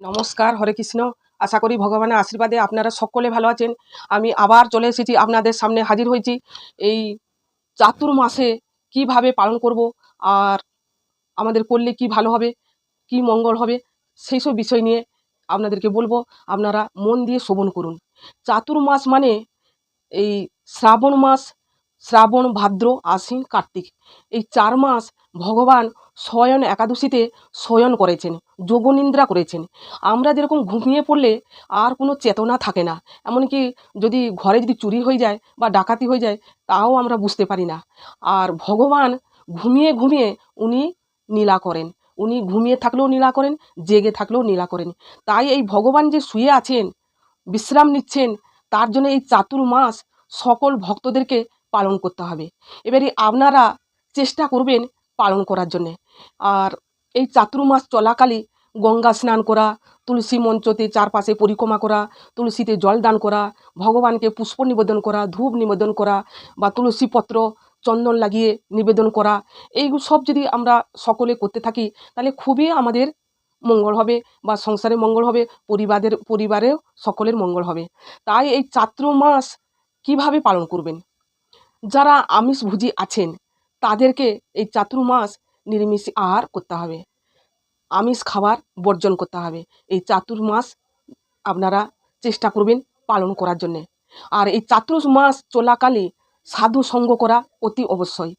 নমস্কার, হরে কৃষ্ণ। আশা করি ভগবানের আশীর্বাদে আপনারা সকলে ভালো আছেন। আমি আবার চলে এসেছি আপনাদের সামনে হাজির হয়েছি। এই চাতুর্মাসে কীভাবে পালন করব আর আমাদের করলে কি ভালো হবে, কি মঙ্গল হবে, সেই সব বিষয় নিয়ে আপনাদেরকে বলব। আপনারা মন দিয়ে শোভন করুন। চাতুর্মাস মানে এই শ্রাবণ মাস শ্রাবণ, ভাদ্র, আশ্বিন, কার্তিক। এই চার মাস ভগবান শয়ন একাদশীতে শয়ন করেছেন যোগনিন্দ্রা করেছেন। আমরা যেরকম ঘুমিয়ে পড়লে আর কোনো চেতনা থাকে না। এমনকি যদি ঘরে যদি চুরি হয়ে যায় বা ডাকাতি হয়ে যায়, তাও আমরা বুঝতে পারি না। আর ভগবান ঘুমিয়ে ঘুমিয়ে উনি নীলা করেন। উনি ঘুমিয়ে থাকলেও নীলা করেন, জেগে থাকলেও নীলা করেন। তাই এই ভগবান যে শুয়ে আছেন, বিশ্রাম নিচ্ছেন, তার জন্য এই চাতুর্মাস সকল ভক্তদেরকে পালন করতে হবে। এবারে আপনারা চেষ্টা করবেন পালন করার জন্যে। আর এই চাতুর্মাস চলাকালে গঙ্গা স্নান করা, তুলসী মঞ্চতে চারপাশে পরিক্রমা করা, তুলসীতে জল দান করা, ভগবানকে পুষ্প নিবেদন করা, ধূপ নিবেদন করা বা তুলসী পত্র, চন্দন লাগিয়ে নিবেদন করা, এই সব যদি আমরা সকলে করতে থাকি, তাহলে খুবই আমাদের মঙ্গল হবে বা সংসারে মঙ্গল হবে, পরিবারের, পরিবারেও সকলের মঙ্গল হবে। তাই এই চাতুর্মাস কীভাবে পালন করবেন? যারা আমিষভোজী আছেন, তাদেরকে এই চাতুর্মাস নিরামিষ আহার করতে হবে। আমিষ খাবার বর্জন করতে হবে। এই চাতুর্মাস আপনারা চেষ্টা করবেন পালন করার জন্যে। আর এই চাতুর্মাস চলাকালে সাধু সঙ্গ করা অতি অবশ্যই।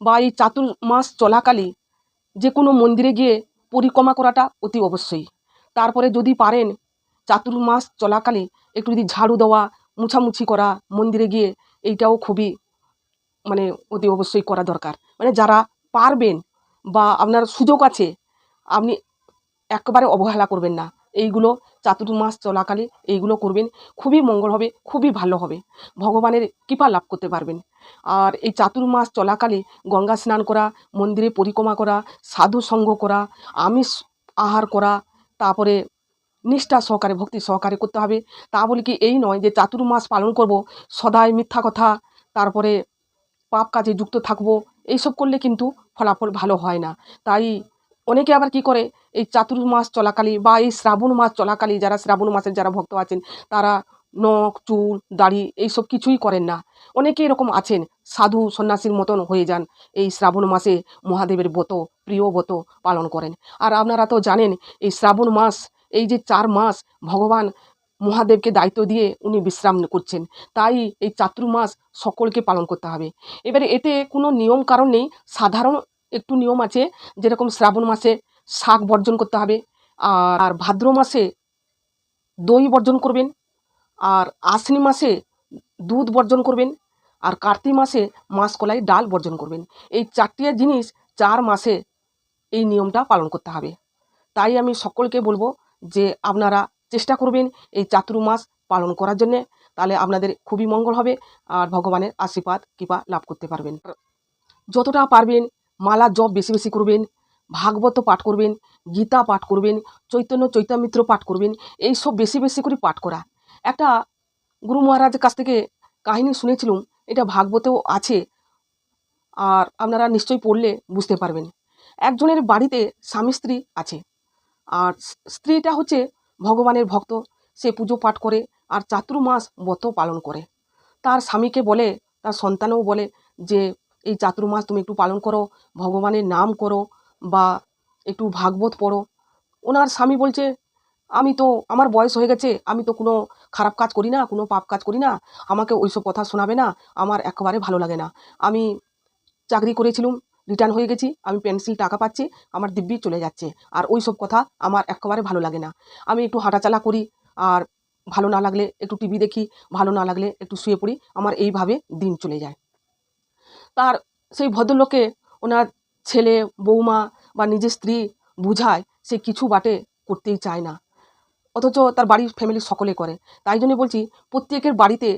বা এই চাতুর্মাস চলাকালে যে কোনো মন্দিরে গিয়ে পরিক্রমা করাটা অতি অবশ্যই। তারপরে যদি পারেন চাতুর্মাস চলাকালে একটু যদি ঝাড়ু দেওয়া, মুছামুছি করা মন্দিরে গিয়ে, এইটাও খুবই মানে অতি অবশ্যই করা দরকার। মানে যারা পারবেন বা আপনার সুযোগ আছে, আপনি একেবারে অবহেলা করবেন না। এইগুলো চাতুর্মাস চলাকালে এইগুলো করবেন। খুবই মঙ্গল হবে, খুবই ভালো হবে। ভগবানের কৃপা লাভ করতে পারবেন। আর এই চাতুর্মাস চলাকালে গঙ্গা স্নান করা, মন্দিরে পরিক্রমা করা, সাধু সঙ্গ করা, আমিষ আহার করা, তারপরে নিষ্ঠা সহকারে, ভক্তি সহকারে করতে হবে। তা বলে কি এই নয় যে চাতুর্মাস পালন করব, সদাই মিথ্যা কথা, তারপরে পাপ কাজে যুক্ত থাকব, এইসব করলে কিন্তু ফলাফল ভালো হয় না। তাই অনেকে আবার কি করে, এই চাতুর্মাস চলাকালে বা এই শ্রাবণ মাস চলাকালে যারা শ্রাবণ মাসের যারা ভক্ত আছেন, তারা নখ, চুল, দাড়ি এইসব কিছুই করেন না। অনেকে এরকম আছেন, সাধু সন্ন্যাসীর মতন হয়ে যান, এই শ্রাবণ মাসে মহাদেবের ব্রত, প্রিয় ব্রত পালন করেন। আর আপনারা তো জানেন, এই শ্রাবণ মাস, এই যে চার মাস ভগবান মহাদেবকে দায়িত্ব দিয়ে উনি বিশ্রাম করছেন। তাই এই চাতুর্মাস সকলকে পালন করতে হবে। এবারে এতে কোনো নিয়ম কারণ নেই। সাধারণ একটু নিয়ম আছে, যেরকম শ্রাবণ মাসে শাক বর্জন করতে হবে আর ভাদ্র মাসে দই বর্জন করবেন, আর আশ্বিন মাসে দুধ বর্জন করবেন, আর কার্তিক মাসে মাসকলাই ডাল বর্জন করবেন। এই চারটি জিনিস চার মাসে এই নিয়মটা পালন করতে হবে। তাই আমি সকলকে বলব যে আপনারা চেষ্টা করবেন এই চাতুর্মাস পালন করার জন্যে। তাহলে আপনাদের খুবই মঙ্গল হবে আর ভগবানের আশীর্বাদ, কৃপা লাভ করতে পারবেন। যতটা পারবেন মালা জপ বেশি বেশি করবেন, ভাগবত পাঠ করবেন, গীতা পাঠ করবেন, চৈতন্য চৈতামিত্র পাঠ করবেন, এই সব বেশি বেশি করে পাঠ করা। একটা গুরু মহারাজের কাছ থেকে কাহিনী শুনেছিলাম, এটা ভাগবতেও আছে আর আপনারা নিশ্চয়ই পড়লে বুঝতে পারবেন। একজনের বাড়িতে স্বামী স্ত্রী আছে আর স্ত্রীটা হচ্ছে ভগবানের ভক্ত, সে পুজো পাঠ করে আর চাতুর্মাস ব্রত পালন করে। তার স্বামীকে বলে, তার সন্তানও বলে যে, এই চাতুর্মাস তুমি একটু পালন করো, ভগবানের নাম করো বা একটু ভাগবত পড়ো। ওনার স্বামী বলছে, আমি তো, আমার বয়স হয়ে গেছে, আমি তো কোনো খারাপ কাজ করি না, কোনো পাপ কাজ করি না, আমাকে ওইসব কথা শোনাবে না, আমার একেবারে ভালো লাগে না। আমি চাকরি করেছিলাম রিটার্ন হয়ে গেছি, আমি পেন্সিল টাকা পাচ্ছি, আমার দিব্যি চলে যাচ্ছে। আর ওই সব কথা আমার একেবারে ভালো লাগে না। আমি একটু হাঁটাচালা করি, আর ভালো না লাগলে একটু টিভি দেখি, ভালো না লাগলে একটু শুয়ে পড়ি, আমার এইভাবে দিন চলে যায়। তার সেই ভদ্রলোকে ওনার ছেলে, বৌমা বা নিজের স্ত্রী বুঝায়, সে কিছু বাটে করতেই চায় না। অথচ তার বাড়ির ফ্যামিলি সকলে করে। তাই জন্য বলছি, প্রত্যেকের বাড়িতে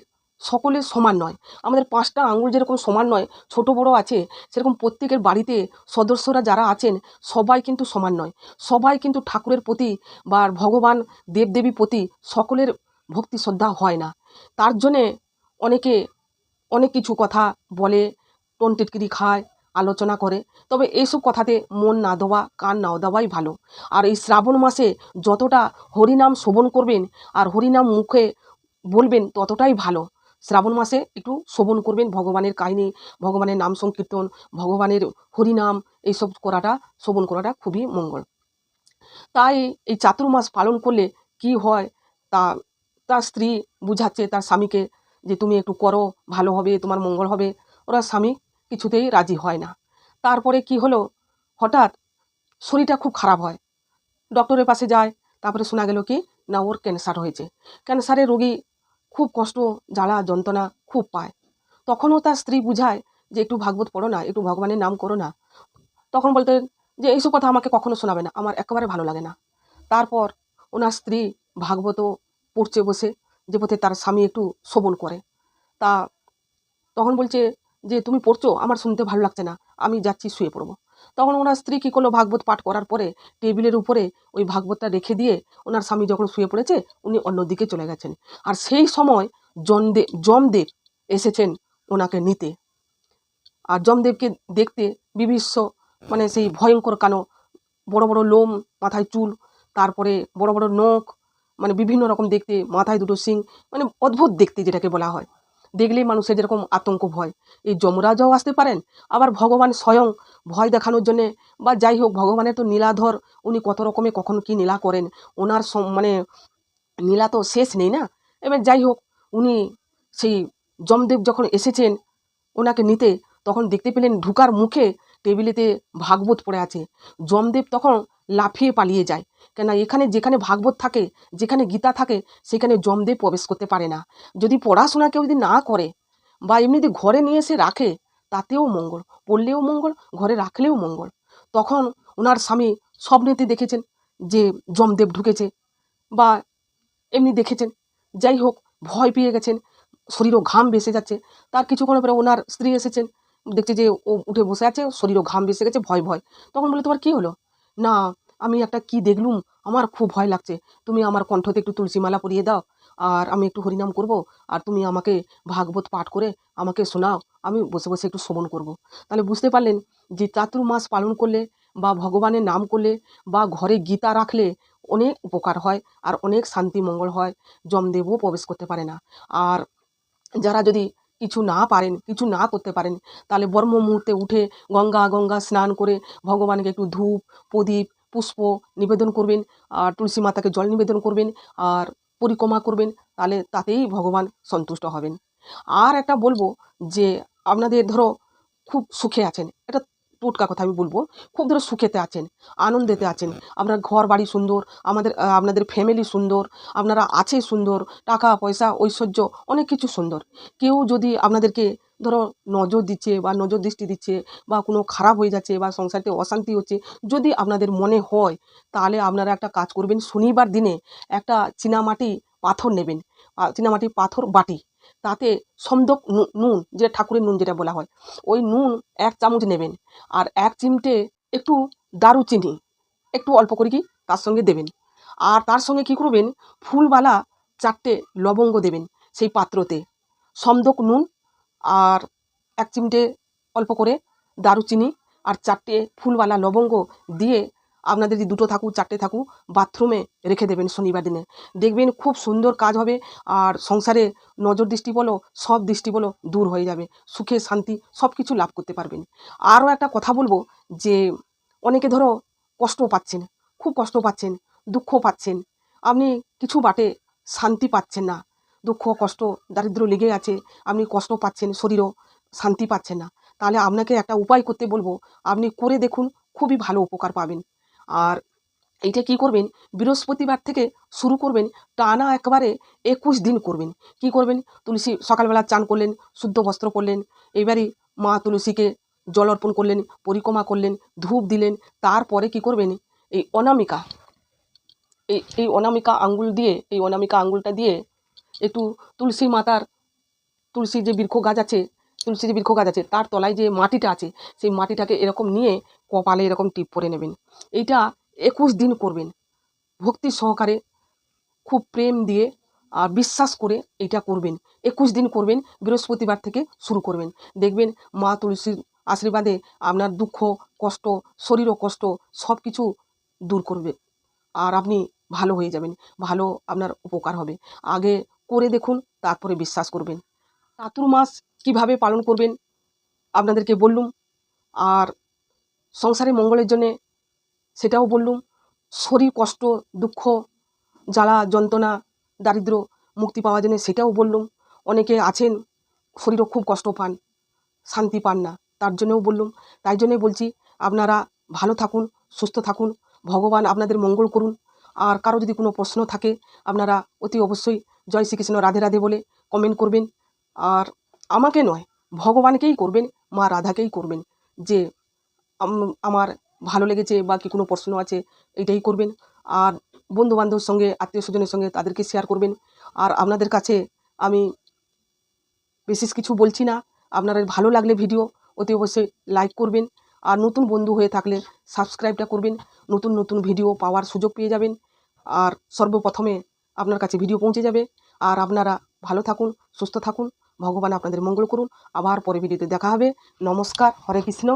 সকলে সমান নয়। আমাদের পাঁচটা আঙুল যেরকম সমান নয়, ছোট বড় আছে, সেরকম প্রত্যেকের বাড়িতে সদস্যরা যারা আছেন, সবাই কিন্তু সমান নয়। সবাই কিন্তু ঠাকুরের প্রতি বা ভগবান দেবদেবী প্রতি সকলের ভক্তি শ্রদ্ধা হয় না। তার জন্যে অনেকে অনেক কিছু কথা বলে, টোন টিটকিরি খায়, আলোচনা করে। তবে এইসব কথাতে মন না দেওয়া, কান না দেওয়াই ভালো। আর এই শ্রাবণ মাসে যতটা হরিনাম শোভন করবেন আর হরিনাম মুখে বলবেন ততটাই ভালো। শ্রাবণ মাসে একটু শোভন করবেন, ভগবানের কাহিনী, ভগবানের নাম সংকীর্তন, ভগবানের হরিনাম, এইসব করাটা শোভন করাটা খুবই মঙ্গল। তাই এই চাতুর্মাস পালন করলে কি হয়? তা, তার স্ত্রী বুঝাচ্ছে তার স্বামীকে যে তুমি একটু করো, ভালো হবে, তোমার মঙ্গল হবে। ওরা স্বামী কিছুতেই রাজি হয় না। তারপরে কি হলো? হঠাৎ শরীরটা খুব খারাপ হয়। ডক্টরের পাশে যায়, তারপরে শোনা গেল কি? না, ওর ক্যান্সার হয়েছে। ক্যান্সারের রোগী খুব কষ্ট, জ্বালা, যন্ত্রণা খুব পায়। তখনও তার স্ত্রী বুঝায় যে, একটু ভাগবত পড়ো না, একটু ভগবানের নাম করো না। তখন বলতেন যে, এইসব কথা আমাকে কখনো শোনাবে না, আমার একেবারে ভালো লাগে না। তারপর ওনার স্ত্রী ভাগবত পড়ছে বসে, যে পথে তার স্বামী একটু শোভন করে। তা তখন বলছে যে, তুমি পড়ছো, আমার শুনতে ভালো লাগছে না, আমি যাচ্ছি শুয়ে পড়ব। তখন ওনার স্ত্রী কী করল? ভাগবত পাঠ করার পরে টেবিলের উপরে ওই ভাগবতটা রেখে দিয়ে ওনার স্বামী যখন শুয়ে পড়েছে, উনি অন্যদিকে চলে গেছেন। আর সেই সময় জমদেব জমদেব এসেছেন ওনাকে নিতে। আর জমদেবকে দেখতে বিভীষ্ম মানে সেই ভয়ঙ্কর কানো বড় বড় লোম, মাথায় চুল, তারপরে বড় বড় নখ মানে বিভিন্ন রকম দেখতে, মাথায় দুটো সিং মানে অদ্ভুত দেখতে যেটাকে বলা হয়। দেখলেই মানুষের যেরকম আতঙ্ক, ভয়। এই যমরাজাও আসতে পারেন, আবার ভগবান স্বয়ং ভয় দেখানোর জন্যে, বা যাই হোক, ভগবানের তো নীলাধর, উনি কত রকমে কখন কি নীলা করেন, ওনার মানে নীলা তো শেষ নেই না? এবার যাই হোক, উনি সেই যমদেব যখন এসেছেন ওনাকে নিতে, তখন দেখতে পেলেন ঢুকার মুখে টেবিলেতে ভাগবত পড়ে আছে। যমদেব তখন লাফিয়ে পালিয়ে যায়। কেন এখানে যেখানে ভাগবত থাকে, যেখানে গীতা থাকে, সেখানে যমদেব প্রবেশ করতে পারে না। যদি পড়াশোনা কেউ যদি না করে বা এমনি যদি ঘরে নিয়ে এসে রাখে, তাতেও মঙ্গল। পড়লেও মঙ্গল, ঘরে রাখলেও মঙ্গল। তখন ওনার স্বামী স্বপ্নেতে দেখেছেন যে জমদেব ঢুকেছে বা এমনি দেখেছেন। যাই হোক, ভয় পেয়ে গেছেন, শরীরও ঘাম বেসে যাচ্ছে। তার কিছুক্ষণ পরে ওনার স্ত্রী এসেছেন, দেখছে যে ও উঠে বসে আছে, শরীরও ঘাম বেসে গেছে, ভয় ভয়। তখন বলে তোমার কী হলো? না, আমি একটা কি দেখলুম? আমার খুব ভয় লাগছে। তুমি আমার কণ্ঠতে একটু তুলসী মালা পরিয়ে দাও। আর আমি একটু হরিনাম করব। আর তুমি আমাকে ভাগবত পাঠ করে আমাকে শোনাও। আমি বসে বসে একটু শ্রবণ করব। তাহলে বুঝতে পারলেন যে চাতুর্মাস পালন করলে বা ভগবানের নাম করলে বা ঘরে গীতা রাখলে অনেক উপকার হয় আর অনেক শান্তি মঙ্গল হয়। যমদেবও প্রবেশ করতে পারে না। আর যারা যদি কিছু না পারেন, কিছু না করতে পারেন, তাহলে ব্রহ্ম মুহূর্তে উঠে গঙ্গা গঙ্গা স্নান করে ভগবানকে একটু ধূপ, প্রদীপ, পুষ্প নিবেদন করবেন, আর তুলসী মাতাকে জল নিবেদন করবেন, আর পরিক্রমা করবেন, তাহলে তাতেই ভগবান সন্তুষ্ট হবেন। আর একটা বলব যে, আপনাদের ধরো খুব সুখে আছেন, এটা টোটকা কথা আমি বলব। খুব ধরো সুখেতে আছেন, আনন্দেতে আছেন। আপনার ঘর বাড়ি সুন্দর, আমাদের আপনাদের ফ্যামিলি সুন্দর, আপনারা আছে সুন্দর, টাকা, পয়সা, ঐশ্বর্য, অনেক কিছু সুন্দর। কেউ যদি আপনাদেরকে ধরো নজর দিচ্ছে বা নজর দৃষ্টি দিচ্ছে বা কোনো খারাপ হয়ে যাচ্ছে বা সংসারতে অশান্তি হচ্ছে, যদি আপনাদের মনে হয়, তাহলে আপনারা একটা কাজ করবেন। শনিবার দিনে একটা চীনামাটি পাথর নেবেন। চীনামাটি পাথর বাটি। তাতে সমদক নুন, যেটা ঠাকুরের নুন যেটা বলা হয়, ওই নুন এক চামচ নেবেন আর এক চিমটে একটু দারুচিনি, একটু অল্প করে কি তার সঙ্গে দেবেন। আর তার সঙ্গে কি করবেন? ফুলবালা চারটে লবঙ্গ দেবেন সেই পাত্রতে সমদক নুন আর এক চিমটে অল্প করে দারুচিনি আর চারটে ফুলবালা লবঙ্গ দিয়ে আপনাদের যদি দুটো থাকুক, চারটে থাকুক, বাথরুমে রেখে দেবেন শনিবার দিনে। দেখবেন খুব সুন্দর কাজ হবে আর সংসারে নজর দৃষ্টি বলো, সব দৃষ্টি বলো দূর হয়ে যাবে। সুখে, শান্তি সব কিছু লাভ করতে পারবেন। আরও একটা কথা বলব যে, অনেকে ধরো কষ্ট পাচ্ছেন, খুব কষ্ট পাচ্ছেন, দুঃখ পাচ্ছেন। আপনি কিছু বাটে শান্তি পাচ্ছেন না। দুঃখ, কষ্ট দারিদ্র লেগে আছে, আপনি কষ্ট পাচ্ছেন, শরীরও শান্তি পাচ্ছেন না। তাহলে আপনাকে একটা উপায় করতে বলব, আপনি করে দেখুন, খুবই ভালো উপকার পাবেন। আর এইটা কি করবেন? বৃহস্পতিবার থেকে শুরু করবেন, টানা একবারে একুশ দিন করবেন। কি করবেন? তুলসী সকালবেলা চান করলেন, শুদ্ধ বস্ত্র পরলেন এবারে মা তুলসীকে জল অর্পণ করলেন, পরিক্রমা করলেন, ধূপ দিলেন, তারপরে কি করবেন? এই অনামিকা, এই এই অনামিকা আঙ্গুল দিয়ে, এই অনামিকা আঙ্গুলটা দিয়ে একটু তুলসী মাতার তুলসী যে বৃক্ষ গাছ আছে তুলসী যে বৃক্ষ গাছ আছে, তার তলায় যে মাটিটা আছে, সেই মাটিটাকে এরকম নিয়ে কপালে এরকম টিপ করে নেবেন। এইটা একুশ দিন করবেন। ভক্তি সহকারে খুব প্রেম দিয়ে আর বিশ্বাস করে এটা করবেন। একুশ দিন করবেন, বৃহস্পতিবার থেকে শুরু করবেন। দেখবেন মা তুলসীর আশীর্বাদে আপনার দুঃখ, কষ্ট শরীর ও কষ্ট সব কিছু দূর করবে আর আপনি ভালো হয়ে যাবেন, ভালো আপনার উপকার হবে। আগে করে দেখুন, তারপরে বিশ্বাস করবেন। চাতুর মাস কীভাবে পালন করবেন আপনাদেরকে বললুম। আর সংসারে মঙ্গলের জন্যে সেটাও বললুম। শরীর কষ্ট, দুঃখ, জ্বালা, যন্ত্রণা, দারিদ্র, মুক্তি পাওয়ার জন্য সেটাও বললুম। অনেকে আছেন, শরীরও খুব কষ্ট পান, শান্তি পান না, তার জন্যও বললুম। তাই জন্যই বলছি, আপনারা ভালো থাকুন, সুস্থ থাকুন, ভগবান আপনাদের মঙ্গল করুন। আর কারও যদি কোনো প্রশ্ন থাকে, আপনারা অতি অবশ্যই জয় শ্রীকৃষ্ণ রাধে রাধে বলে কমেন্ট করবেন। আর আমাকে নয়, ভগবানকেই করবেন, মা রাধাকেই করবেন। যে আমার ভালো লেগেছে বা কি কোনো প্রশ্ন আছে এটাই করবেন। আর বন্ধু বান্ধবের সঙ্গে, আত্মীয় স্বজনের সঙ্গে তাদেরকে শেয়ার করবেন। আর আপনাদের কাছে আমি বিশেষ কিছু বলছি না। আপনাদের ভালো লাগলে ভিডিও অতি অবশ্যই লাইক করবেন। আর নতুন বন্ধু হয়ে থাকলে সাবস্ক্রাইবটা করবেন। নতুন নতুন ভিডিও পাওয়ার সুযোগ পেয়ে যাবেন। আর সর্বপ্রথমে আপনার কাছে ভিডিও পৌঁছে যাবে। আর আপনারা ভালো থাকুন, সুস্থ থাকুন। ভগবান আপনাদের মঙ্গল করুন। আবার পরে ভিডিওতে দেখা হবে। নমস্কার, হরে কৃষ্ণ।